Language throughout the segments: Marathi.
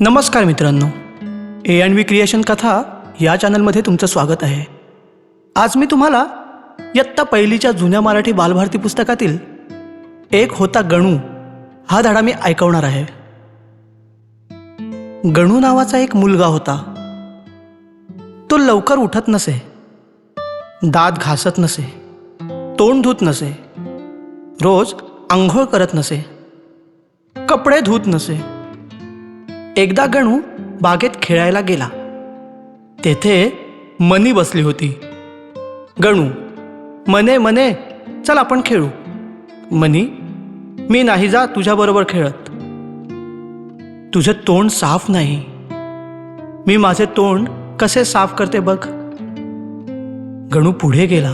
नमस्कार मित्रांनो. ए अँड व्ही क्रिएशन कथा या चॅनलमध्ये तुमचं स्वागत आहे. आज मी तुम्हाला इयत्ता पहिलीच्या जुन्या मराठी बालभारती पुस्तकातील एक होता गणू हा धडा मी ऐकवणार आहे. गणू नावाचा एक मुलगा होता. तो लवकर उठत नसे. दात घासत नसे. तोंड धुत नसे. रोज आंघोळ करत नसे. कपडे धुत नसे. एकदा गणू बागेत खेळायला गेला. तेथे मनी बसली होती. गणू मने मने चल आपण खेळू. मनी मी नाही जा तुझ्याबरोबर खेळत. तुझे तोंड साफ नाही. मी माझे तोंड कसे साफ करते बघ. गणू पुढे गेला.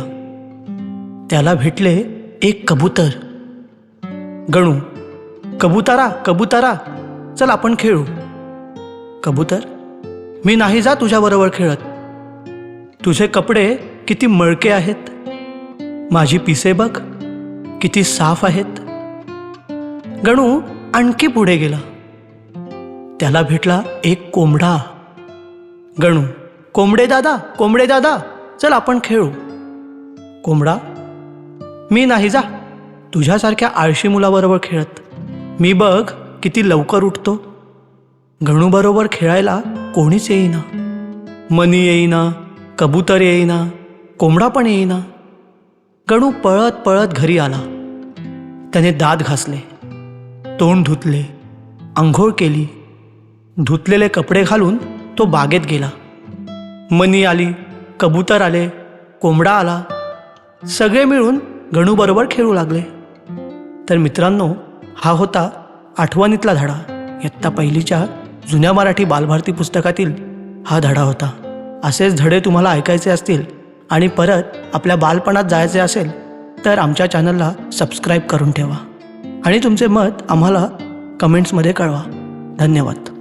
त्याला भेटले एक कबूतर. गणू कबुतरा कबुतरा चल आपण खेळू. कबूतर? मी नाही जा तुझ्याबरोबर खेळत. तुझे कपडे किती मळके आहेत. माझी पिसे बघ किती साफ आहेत. गणू आणखी पुढे गेला. त्याला भेटला एक कोंबडा. गणू कोंबडे दादा कोंबडे दादा चल आपण खेळू. कोंबडा मी नाही जा. तुझ्यासारख्या आळशी मुलाबरोबर खेळत. मी बघ किती लवकर उठतो. गणूबरोबर खेळायला कोणीच येईना. मनी येईना कबूतर येईना कोंबडा पण येईना. गणू पळत पळत घरी आला. त्याने दात घासले तोंड धुतले आंघोळ केली. धुतलेले कपडे घालून तो बागेत गेला. मनी आली कबूतर आले कोंबडा आला. सगळे मिळून गणूबरोबर खेळू लागले. तर मित्रांनो हा होता आठवणीतला धडा. इयत्ता पहिलीच्या जुन्या मराठी बालभारती पुस्तकातील हा धडा होता. असेच धडे तुम्हाला ऐकायचे असतील आणि परत आपल्या बालपणात जायचे असेल तर आमच्या चॅनलला सबस्क्राईब करून ठेवा. आणि तुमचे मत आम्हाला कमेंट्समध्ये कळवा. धन्यवाद.